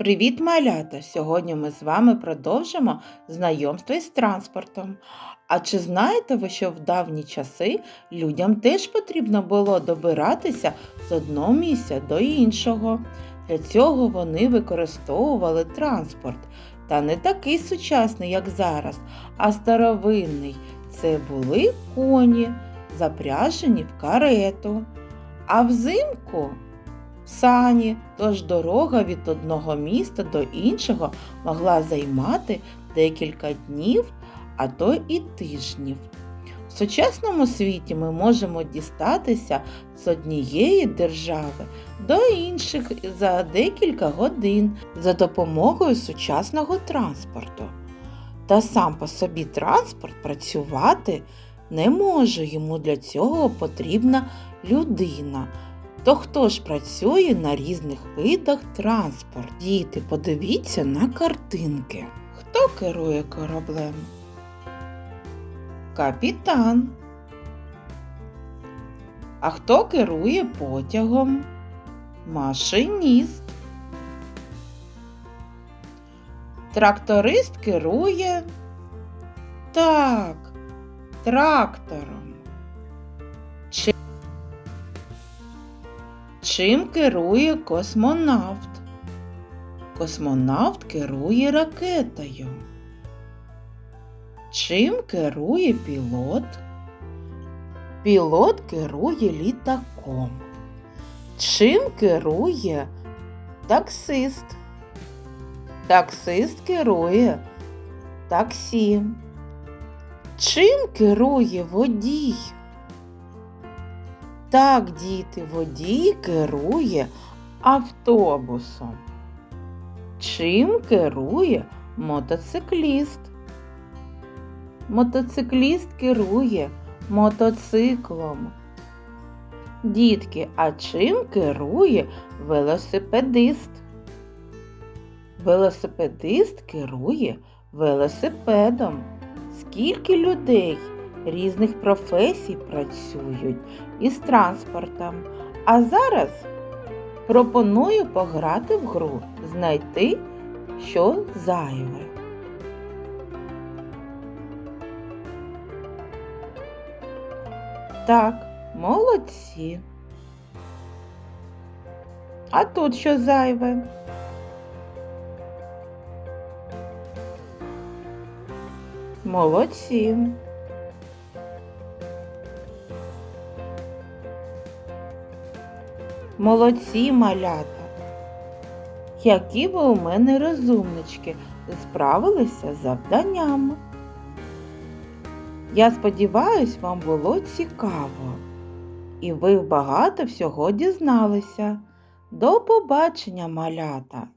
Привіт, малята! Сьогодні ми з вами продовжимо знайомство із транспортом. А чи знаєте ви, що в давні часи людям теж потрібно було добиратися з одного місця до іншого? Для цього вони використовували транспорт. Та не такий сучасний, як зараз, а старовинний. Це були коні, запряжені в карету. А взимку сані, тож дорога від одного міста до іншого могла займати декілька днів, а то і тижнів. В сучасному світі ми можемо дістатися з однієї держави до інших за декілька годин за допомогою сучасного транспорту. Та сам по собі транспорт працювати не може, йому для цього потрібна людина. То хто ж працює на різних видах транспорту? Діти, подивіться на картинки. Хто керує кораблем? Капітан. А хто керує потягом? Машиніст. Тракторист керує так, трактором. Чим керує космонавт? Космонавт керує ракетою. Чим керує пілот? Пілот керує літаком. Чим керує таксист? Таксист керує таксі. Чим керує водій? Так, діти, водій керує автобусом. Чим керує мотоцикліст? Мотоцикліст керує мотоциклом. Дітки, а чим керує велосипедист? Велосипедист керує велосипедом. Скільки людей різних професій працюють із транспортом. А зараз пропоную пограти в гру, знайти, що зайве. Так, молодці. А тут що зайве? Молодці. Молодці малята. Які ви у мене розумнички, справилися з завданнями. Я сподіваюсь, вам було цікаво. І ви багато всього дізналися. До побачення, малята!